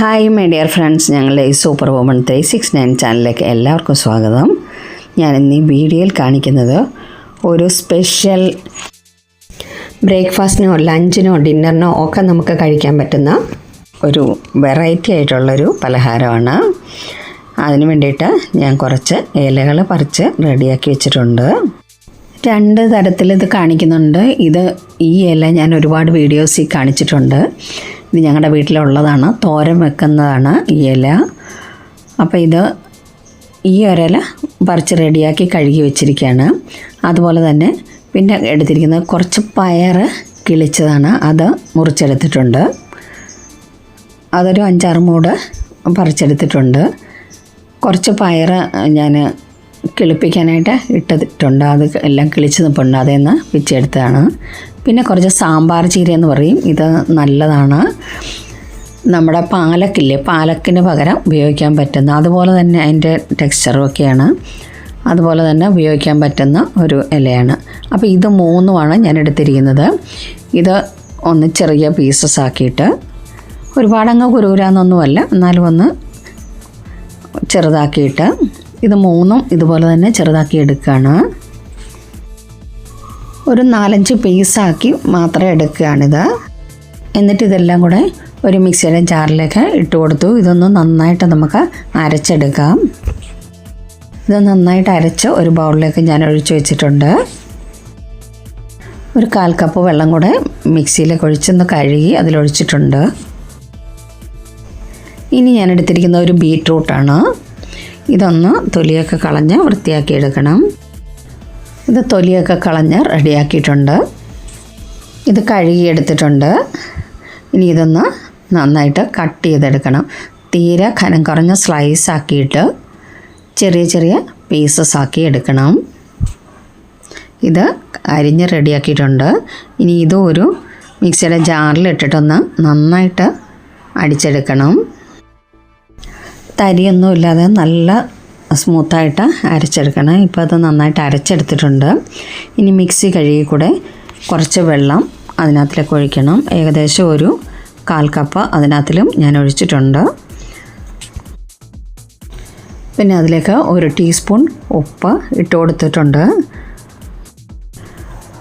Hi my dear friends ഞങ്ങളുടെ ഈ super woman three six nine ചാനലിലേക്ക് എല്ലാവർക്കും സ്വാഗതം. ഞാൻ ഇന്ന് ഈ വീഡിയോയിൽ കാണിക്കുന്നത് ഒരു സ്പെഷ്യൽ ബ്രേക്ക്ഫാസ്റ്റിനോ ലഞ്ചിനോ ഡിന്നറിനോ ഒക്കെ നമുക്ക് കഴിക്കാൻ പറ്റുന്ന ഒരു വെറൈറ്റി ആയിട്ടുള്ളൊരു പലഹാരമാണ്. അതിന് വേണ്ടിയിട്ട് ഞാൻ കുറച്ച് ഇലകൾ പറിച്ച് റെഡിയാക്കി വെച്ചിട്ടുണ്ട്. രണ്ട് തരത്തിൽ ഇത് കാണിക്കുന്നുണ്ട്. ഇത് ഈ ഇല ഞാൻ ഒരുപാട് വീഡിയോസിൽ കാണിച്ചിട്ടുണ്ട്. ഇത് ഞങ്ങളുടെ വീട്ടിലുള്ളതാണ്. തോരൻ വെക്കുന്നതാണ് ഈ ഇല. അപ്പോൾ ഇത് ഈ ഒരില പറിച്ച് റെഡിയാക്കി കഴുകി വെച്ചിരിക്കുകയാണ് അതുപോലെ തന്നെ പിന്നെ എടുത്തിരിക്കുന്നത് കുറച്ച് പയർ കിളിച്ചതാണ്. അത് മുറിച്ചെടുത്തിട്ടുണ്ട്. അതൊരു അഞ്ചാറ് മൂട് പറിച്ചെടുത്തിട്ടുണ്ട്. കുറച്ച് പയർ ഞാൻ കിളിപ്പിക്കാനായിട്ട് ഇട്ടിട്ടുണ്ട്. അത് എല്ലാം കിളിച്ച് നിൽപ്പുണ്ട് അതിൽ നിന്ന് പിന്നെ കുറച്ച് സാമ്പാർ ചീര എന്ന് പറയും. ഇത് നല്ലതാണ്. നമ്മുടെ പാലക്കില്ലേ? പാലക്കിന് പകരം ഉപയോഗിക്കാൻ പറ്റുന്ന അതുപോലെ തന്നെ അതിന്റെ ടെക്സ്ചറും ഒക്കെയാണ്. അതുപോലെ തന്നെ ഉപയോഗിക്കാൻ പറ്റുന്ന ഒരു ഇലയാണ്. അപ്പോൾ ഇത് മൂന്നുമാണ് ഞാൻ എടുത്തിരിക്കുന്നത്. ഇത് ഒന്ന് ചെറിയ പീസസ് ആക്കിയിട്ട് ഒരുപാടങ്ങ് കുരുകുരാന്നൊന്നുമല്ല എന്നാലും ഒന്ന് ചെറുതാക്കിയിട്ട് ഇത് മൂന്നും ഇതുപോലെ തന്നെ ചെറുതാക്കി എടുക്കുകയാണ്. ഒരു നാലഞ്ച് പീസാക്കി മാത്രം എടുക്കുകയാണിത്. എന്നിട്ട് ഇതെല്ലാം കൂടെ ഒരു മിക്സിയുടെ ജാറിലേക്ക് ഇട്ട് കൊടുത്തു. ഇതൊന്ന് നന്നായിട്ട് നമുക്ക് അരച്ചെടുക്കാം. ഇത് നന്നായിട്ട് അരച്ച് ഒരു ബൗളിലേക്ക് ഞാൻ ഒഴിച്ചു വെച്ചിട്ടുണ്ട്. ഒരു കാൽ കപ്പ് വെള്ളം കൂടെ മിക്സിയിലേക്ക് ഒഴിച്ചൊന്ന് കഴുകി അതിലൊഴിച്ചിട്ടുണ്ട് ഇനി ഞാൻ എടുത്തിരിക്കുന്ന ഒരു ബീട്രൂട്ടാണ് ഇതൊന്ന് തൊലിയൊക്കെ കളഞ്ഞ് വൃത്തിയാക്കി എടുക്കണം. ഇത് തൊലിയൊക്കെ കളഞ്ഞ് റെഡിയാക്കിയിട്ടുണ്ട്. ഇത് കഴുകിയെടുത്തിട്ടുണ്ട്. ഇനി ഇതൊന്ന് നന്നായിട്ട് കട്ട് ചെയ്തെടുക്കണം. തീരെ കനം കുറഞ്ഞ സ്ലൈസ് ആക്കിയിട്ട് ചെറിയ ചെറിയ പീസസ് ആക്കി എടുക്കണം. ഇത് അരിഞ്ഞ് റെഡിയാക്കിയിട്ടുണ്ട്. ഇനി ഇതും ഒരു മിക്സിയുടെ ജാറിൽ ഇട്ടിട്ടൊന്ന് നന്നായിട്ട് അടിച്ചെടുക്കണം. തരിയൊന്നുമില്ലാതെ നല്ല സ്മൂത്തായിട്ട് അരച്ചെടുക്കണം. ഇപ്പോൾ അത് നന്നായിട്ട് അരച്ചെടുത്തിട്ടുണ്ട്. ഇനി മിക്സി കഴുകി കൂടെ കുറച്ച് വെള്ളം അതിനകത്തിലേക്ക് ഒഴിക്കണം. ഏകദേശം ഒരു കാൽ കപ്പ് അതിനകത്തിലും ഞാൻ ഒഴിച്ചിട്ടുണ്ട്. പിന്നെ അതിലേക്ക് ഒരു ടീസ്പൂൺ ഉപ്പ് ഇട്ട് കൊടുത്തിട്ടുണ്ട്.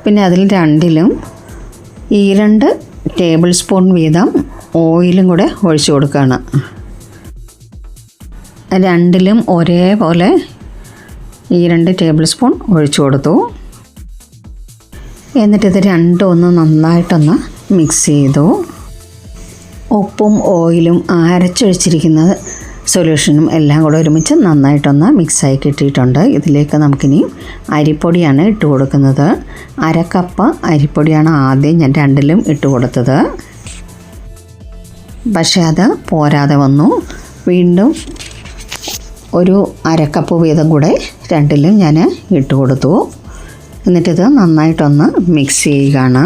പിന്നെ അതിൽ രണ്ടിലും ഈ രണ്ട് ടേബിൾ സ്പൂൺ വീതം ഓയിലും കൂടെ ഒഴിച്ചു കൊടുക്കുകയാണ്. രണ്ടിലും ഒരേപോലെ ഈ രണ്ട് ടേബിൾ സ്പൂൺ ഒഴിച്ചു കൊടുത്തു. എന്നിട്ടിത് രണ്ടും ഒന്ന് നന്നായിട്ടൊന്ന് മിക്സ് ചെയ്തു. ഉപ്പും ഓയിലും അരച്ചൊഴിച്ചിരിക്കുന്ന സൊല്യൂഷനും എല്ലാം കൂടെ ഒരുമിച്ച് നന്നായിട്ടൊന്ന് മിക്സായി കിട്ടിയിട്ടുണ്ട്. ഇതിലേക്ക് നമുക്കിനി അരിപ്പൊടിയാണ് ഇട്ട് കൊടുക്കുന്നത്. അരക്കപ്പ് കപ്പ് അരിപ്പൊടിയാണ് ആദ്യം ഞാൻ രണ്ടിലും ഇട്ട് കൊടുത്തത്. പക്ഷേ അത് പോരാതെ വന്നു. വീണ്ടും ഒരു അരക്കപ്പ് വീതം കൂടെ രണ്ടിലും ഞാൻ ഇട്ട് കൊടുത്തു. എന്നിട്ടിത് നന്നായിട്ടൊന്ന് മിക്സ് ചെയ്യുകയാണ്.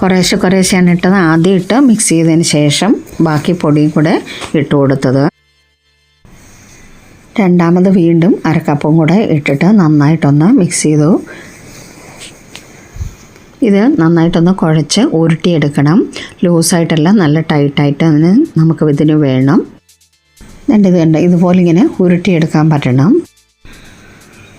കുറേശ്ശെ കുറേശ്ശെയാണ് ഇട്ടത്. ആദ്യം ഇട്ട് മിക്സ് ചെയ്തതിന് ശേഷം ബാക്കി പൊടിയും കൂടെ ഇട്ട് കൊടുത്തത്. രണ്ടാമത് വീണ്ടും അരക്കപ്പും കൂടെ ഇട്ടിട്ട് നന്നായിട്ടൊന്ന് മിക്സ് ചെയ്തു. ഇത് നന്നായിട്ടൊന്ന് കുഴച്ച് ഉരുട്ടിയെടുക്കണം ലൂസായിട്ടല്ല നല്ല ടൈറ്റായിട്ട് അതിന് നമുക്ക് ഇതിന് വേണം. രണ്ട് ഇത് കണ്ട് ഇതുപോലെ ഇങ്ങനെ ഉരുട്ടിയെടുക്കാൻ പറ്റണം.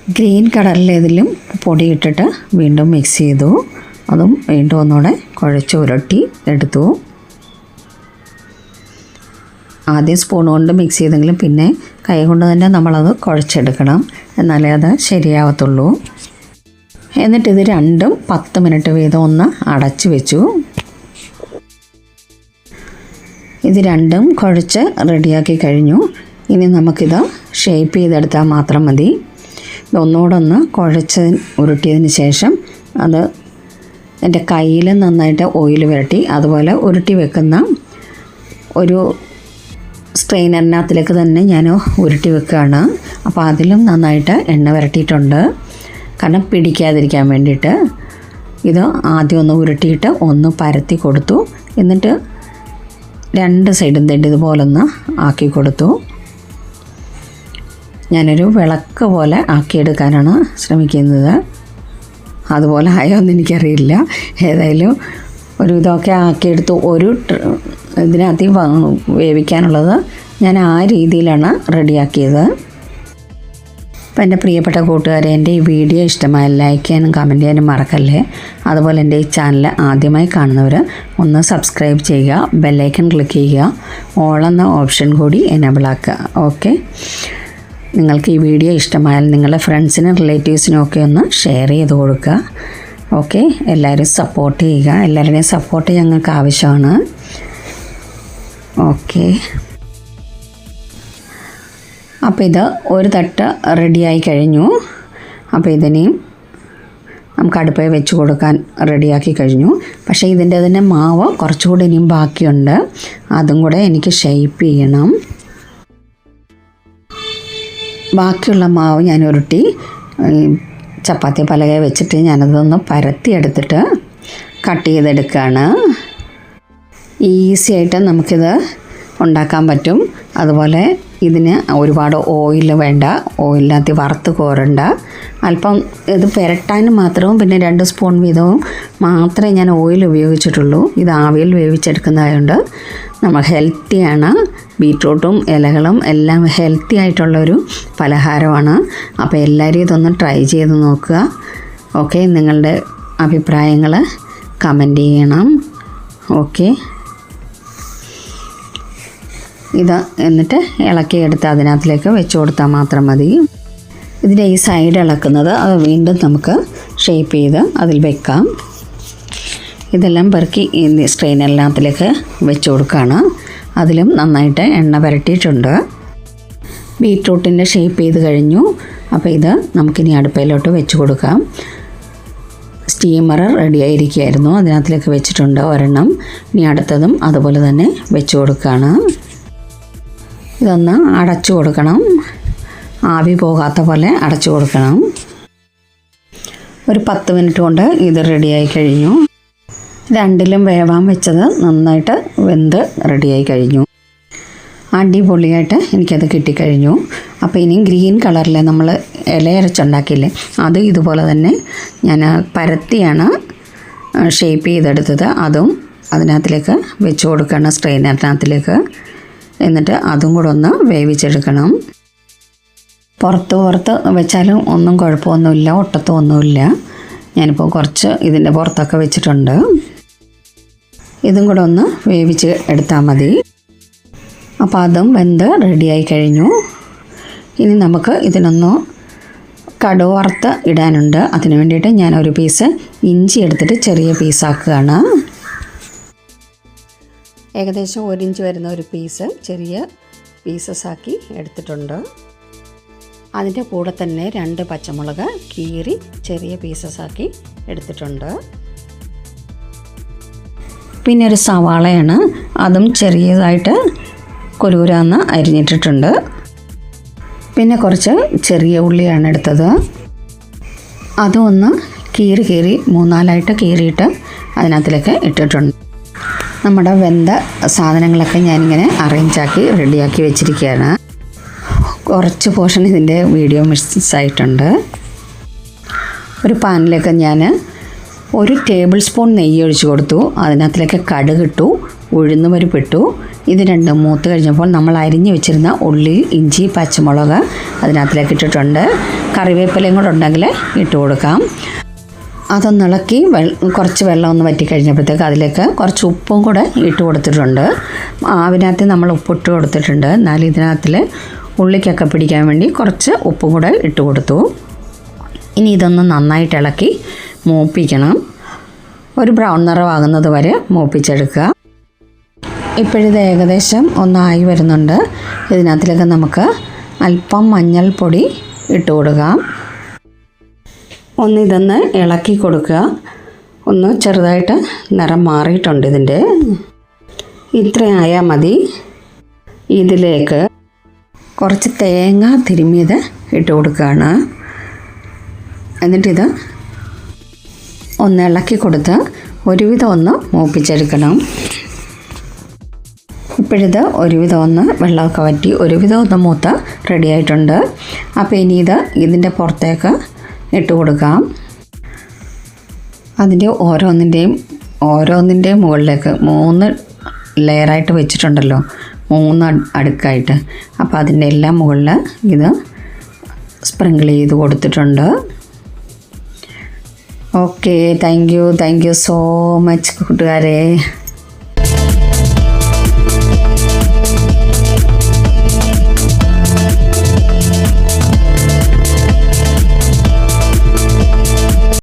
ഗ്രീൻ കളറിലേതിലും പൊടി ഇട്ടിട്ട് വീണ്ടും മിക്സ് ചെയ്തു. അതും വീണ്ടും ഒന്നുകൂടെ കുഴച്ച് ഉരുട്ടി എടുത്തു. ആദ്യം സ്പൂൺ കൊണ്ട് മിക്സ് ചെയ്തെങ്കിലും പിന്നെ കൈ കൊണ്ട് തന്നെ നമ്മളത് കുഴച്ചെടുക്കണം. എന്നാലേ അത് ശരിയാവത്തുള്ളൂ. എന്നിട്ട് ഇത് രണ്ടും പത്ത് മിനിറ്റ് വീതം ഒന്ന് അടച്ചു വെച്ചു. ഇത് രണ്ടും കുഴച്ച് റെഡിയാക്കി കഴിഞ്ഞു. ഇനി നമുക്കിത് ഷേപ്പ് ചെയ്തെടുത്താൽ മാത്രം മതി. ഇതൊന്നോടൊന്ന് കുഴച്ച് ഉരുട്ടിയതിന് ശേഷം അത് എന്റെ കയ്യിൽ നന്നായിട്ട് ഓയിൽ പുരട്ടി അതുപോലെ ഉരുട്ടി വെക്കുന്ന ഒരു സ്ട്രെയിനറിനകത്തിലേക്ക് തന്നെ ഞാൻ ഉരുട്ടി വെക്കുകയാണ്. അപ്പോൾ അതിലും നന്നായിട്ട് എണ്ണ പുരട്ടിയിട്ടുണ്ട് കാരണം പിടിക്കാതിരിക്കാൻ വേണ്ടിയിട്ട് ഇത് ആദ്യം ഒന്ന് ഉരുട്ടിയിട്ട് ഒന്ന് പരത്തി കൊടുത്തു. എന്നിട്ട് രണ്ട് സൈഡും തെണ്ടി ഇതുപോലൊന്ന് ആക്കി കൊടുത്തു. ഞാനൊരു വിളക്ക് പോലെ ആക്കിയെടുക്കാനാണ് ശ്രമിക്കുന്നത്. അതുപോലെ ആയോ ആയോന്ന് എനിക്കറിയില്ല. ഏതായാലും ഒരു ഇതൊക്കെ ആക്കിയെടുത്ത് ഒരു ഇതിനകത്ത് വേവിക്കാനുള്ളത് ഞാൻ ആ രീതിയിലാണ് റെഡിയാക്കിയത്. അപ്പോൾ എന്റെ പ്രിയപ്പെട്ട കൂട്ടുകാരെ എന്റെ ഈ വീഡിയോ ഇഷ്ടമായ ലൈക്ക് ചെയ്യാനും കമന്റ് ചെയ്യാനും മറക്കല്ലേ? അതുപോലെ എന്റെ ഈ ചാനൽ ആദ്യമായി കാണുന്നവർ ഒന്ന് സബ്സ്ക്രൈബ് ചെയ്യുക ബെല്ലൈക്കൺ ക്ലിക്ക് ചെയ്യുക ഓൾ എന്ന ഓപ്ഷൻ കൂടി എനേബിൾ ആക്കുക ഓക്കെ നിങ്ങൾക്ക് ഈ വീഡിയോ ഇഷ്ടമായാൽ നിങ്ങളുടെ ഫ്രണ്ട്സിനും റിലേറ്റീവ്സിനും ഒക്കെ ഒന്ന് ഷെയർ ചെയ്ത് കൊടുക്കുക ഓക്കെ എല്ലാവരും സപ്പോർട്ട് ചെയ്യുക എല്ലാവരുടെയും സപ്പോർട്ട് ഞങ്ങൾക്ക് ആവശ്യമാണ് ഓക്കെ അപ്പോൾ ഇത് ഒരു തട്ട് റെഡിയായി കഴിഞ്ഞു. അപ്പോൾ ഇതിനെയും നമുക്ക് അടുപ്പേ വെച്ച് കൊടുക്കാൻ റെഡിയാക്കി കഴിഞ്ഞു. പക്ഷേ ഇതിന്റെ തന്നെ മാവ് കുറച്ചുകൂടി ഇനിയും ബാക്കിയുണ്ട്. അതും കൂടെ എനിക്ക് ഷേപ്പ് ചെയ്യണം. ബാക്കിയുള്ള മാവ് ഞാൻ ഉരുട്ടി ചപ്പാത്തി പലക വെച്ചിട്ട് ഞാനതൊന്ന് പരത്തി എടുത്തിട്ട് കട്ട് ചെയ്തെടുക്കുകയാണ് ഈസി ആയിട്ട് നമുക്കിത് ഉണ്ടാക്കാൻ പറ്റും. അതുപോലെ ഇതിന് ഒരുപാട് ഓയിൽ വേണ്ട. ഓയിലിനകത്ത് വറുത്ത് കോരണ്ട. അല്പം ഇത് പുരട്ടാൻ മാത്രവും പിന്നെ രണ്ട് സ്പൂൺ വീതവും മാത്രമേ ഞാൻ ഓയിൽ ഉപയോഗിച്ചിട്ടുള്ളൂ. ഇത് ആവിയിൽ വേവിച്ചെടുക്കുന്നതായതുകൊണ്ട് നമ്മൾ ഹെൽത്തിയാണ് ബീട്രൂട്ടും ഇലകളും എല്ലാം ഹെൽത്തി ആയിട്ടുള്ളൊരു പലഹാരമാണ്. അപ്പോൾ എല്ലാവരും ഇതൊന്ന് ട്രൈ ചെയ്ത് നോക്കുക. ഓക്കെ നിങ്ങളുടെ അഭിപ്രായങ്ങൾ കമന്റ് ചെയ്യണം. ഓക്കെ ഇത് എന്നിട്ട് ഇളക്കിയെടുത്ത് അതിനകത്തിലേക്ക് വെച്ച് കൊടുത്താൽ മാത്രം മതി. ഇതിന്റെ ഈ സൈഡ് ഇളക്കുന്നത് അത് വീണ്ടും നമുക്ക് ഷേപ്പ് ചെയ്ത് അതിൽ വെക്കാം. ഇതെല്ലാം പെറുക്കി സ്ട്രെയിനറിനകത്തിലേക്ക് വെച്ച് കൊടുക്കുകയാണ് അതിലും നന്നായിട്ട് എണ്ണ പുരട്ടിയിട്ടുണ്ട്. ബീട്രൂട്ടിന്റെ ഷേപ്പ് ചെയ്ത് കഴിഞ്ഞു. അപ്പോൾ ഇത് നമുക്കിനി അടുപ്പയിലോട്ട് വെച്ച് കൊടുക്കാം. Steamer ready ആയിരിക്കുകയായിരുന്നു. അതിനകത്തിലേക്ക് വെച്ചിട്ടുണ്ട് ഒരെണ്ണം. ഇനി അടുത്തതും അതുപോലെ തന്നെ വെച്ച് കൊടുക്കുകയാണ് ഇതൊന്ന് അടച്ചു കൊടുക്കണം. ആവി പോകാത്ത പോലെ അടച്ചു കൊടുക്കണം. ഒരു പത്ത് മിനിറ്റ് കൊണ്ട് ഇത് റെഡിയായി കഴിഞ്ഞു. രണ്ടിലും വേവാൻ വെച്ചത് നന്നായിട്ട് വെന്ത് റെഡിയായി കഴിഞ്ഞു. അടിപൊളിയായിട്ട് എനിക്കത് കിട്ടിക്കഴിഞ്ഞു. അപ്പോൾ ഇനി ഗ്രീൻ കളറിൽ നമ്മൾ ഇലയരച്ചുണ്ടാക്കിയില്ലേ അത് ഇതുപോലെ തന്നെ ഞാൻ പരത്തിയാണ് ഷേപ്പ് ചെയ്തെടുത്തത്. അതും അതിനകത്തിലേക്ക് വെച്ച് കൊടുക്കുകയാണ് സ്ട്രെയിനറിനകത്തിലേക്ക്. എന്നിട്ട് അതും കൂടെ ഒന്ന് വേവിച്ചെടുക്കണം. പുറത്ത് പുറത്ത് വെച്ചാലും ഒന്നും കുഴപ്പമൊന്നുമില്ല ഒട്ടത്തും ഒന്നുമില്ല ഞാനിപ്പോൾ കുറച്ച് ഇതിന്റെ പുറത്തൊക്കെ വെച്ചിട്ടുണ്ട്. ഇതും കൂടെ ഒന്ന് വേവിച്ച് എടുത്താൽ മതി. അപ്പോൾ അതും വെന്ത് റെഡിയായി കഴിഞ്ഞു. ഇനി നമുക്ക് ഇതിനൊന്ന് കടുവറുത്ത് ഇടാനുണ്ട്. അതിന് വേണ്ടിയിട്ട് ഞാൻ ഒരു പീസ് ഇഞ്ചി എടുത്തിട്ട് ചെറിയ പീസാക്കുകയാണ് ഏകദേശം ഒരു ഇഞ്ച് വരുന്ന ഒരു പീസ് ചെറിയ പീസസ് ആക്കി എടുത്തിട്ടുണ്ട്. അതിന്റെ കൂടെ തന്നെ രണ്ട് പച്ചമുളക് കീറി ചെറിയ പീസസ് ആക്കി എടുത്തിട്ടുണ്ട്. പിന്നെ ഒരു സവാളയാണ് അതും ചെറിയതായിട്ട് കുരുകുരാന്ന് അരിഞ്ഞിട്ടിട്ടുണ്ട്. പിന്നെ കുറച്ച് ചെറിയ ഉള്ളിയാണ് എടുത്തത്. അതും ഒന്ന് കീറി കീറി മൂന്നാലായിട്ട് കീറിയിട്ട് അതിനകത്തിലേക്ക് ഇട്ടിട്ടുണ്ട്. നമ്മുടെ വെന്ത സാധനങ്ങളൊക്കെ ഞാനിങ്ങനെ അറേഞ്ചാക്കി റെഡിയാക്കി വെച്ചിരിക്കുകയാണ്. കുറച്ച് പോർഷൻ ഇതിന്റെ വീഡിയോ മിസ്സായിട്ടുണ്ട്. ഒരു പാനിലേക്ക് ഞാൻ ഒരു ടേബിൾ സ്പൂൺ നെയ്യ് ഒഴിച്ച് കൊടുത്തു. അതിനകത്തിലേക്ക് കടുകിട്ടു ഉഴുന്ന് പരിപ്പിട്ടു ഇത് രണ്ടും മൂത്ത് കഴിഞ്ഞപ്പോൾ നമ്മൾ അരിഞ്ഞു വെച്ചിരുന്ന ഉള്ളി ഇഞ്ചി പച്ചമുളക് അതിനകത്തിലേക്ക് ഇട്ടിട്ടുണ്ട്. കറിവേപ്പിലയും കൂടെ ഉണ്ടെങ്കിൽ ഇട്ട് കൊടുക്കാം. അതൊന്നിളക്കി കുറച്ച് വെള്ളം ഒന്ന് വറ്റി കഴിഞ്ഞപ്പോഴത്തേക്ക് അതിലേക്ക് കുറച്ച് ഉപ്പും കൂടെ ഇട്ട് കൊടുത്തിട്ടുണ്ട്. ആവിനകത്ത് നമ്മൾ ഉപ്പിട്ട് കൊടുത്തിട്ടുണ്ട്. എന്നാൽ ഇതിനകത്തിൽ ഉള്ളിക്കൊക്കെ പിടിക്കാൻ വേണ്ടി കുറച്ച് ഉപ്പും കൂടെ ഇട്ട് കൊടുത്തു. ഇനി ഇതൊന്ന് നന്നായിട്ട് ഇളക്കി മൂപ്പിക്കണം. ഒരു ബ്രൗൺ നിറമാകുന്നത് വരെ മൂപ്പിച്ചെടുക്കുക. ഇപ്പോഴിത് ഏകദേശം ഒന്നായി വരുന്നുണ്ട്. ഇതിനകത്തിലേക്ക് നമുക്ക് അല്പം മഞ്ഞൾപ്പൊടി ഇട്ട് കൊടുക്കാം. ഒന്ന് ഇതൊന്ന് ഇളക്കി കൊടുക്കുക. ഒന്ന് ചെറുതായിട്ട് നിറം മാറിയിട്ടുണ്ട് ഇതിന്റെ. ഇത്രയായാൽ മതി. ഇതിലേക്ക് കുറച്ച് തേങ്ങ തിരുമ്മിയത് ഇട്ട് കൊടുക്കുകയാണ്. എന്നിട്ടിത് ഒന്ന് ഇളക്കി കൊടുത്ത് ഒരുവിധം ഒന്ന് മൂപ്പിച്ചെടുക്കണം. ഇപ്പോഴിത് ഒരുവിധം ഒന്ന് വെള്ളമൊക്കെ വറ്റി ഒരുവിധം ഒന്ന് മൂത്ത് റെഡി ആയിട്ടുണ്ട്. അപ്പോൾ ഇനി ഇത് ഇതിന്റെ പുറത്തേക്ക് ഇട്ട് കൊടുക്കാം. അതിന്റെ ഓരോന്നിന്റെയും ഓരോന്നിന്റെയും മുകളിലേക്ക് മൂന്ന് ലെയറായിട്ട് വെച്ചിട്ടുണ്ടല്ലോ. മൂന്ന് അട്- അടുക്കായിട്ട്. അപ്പോൾ അതിന്റെ എല്ലാം മുകളിൽ ഇത് സ്പ്രിങ്കിൾ ചെയ്ത് കൊടുത്തിട്ടുണ്ട്. Okay thank you thank you so much കൂട്ടുകാരെ.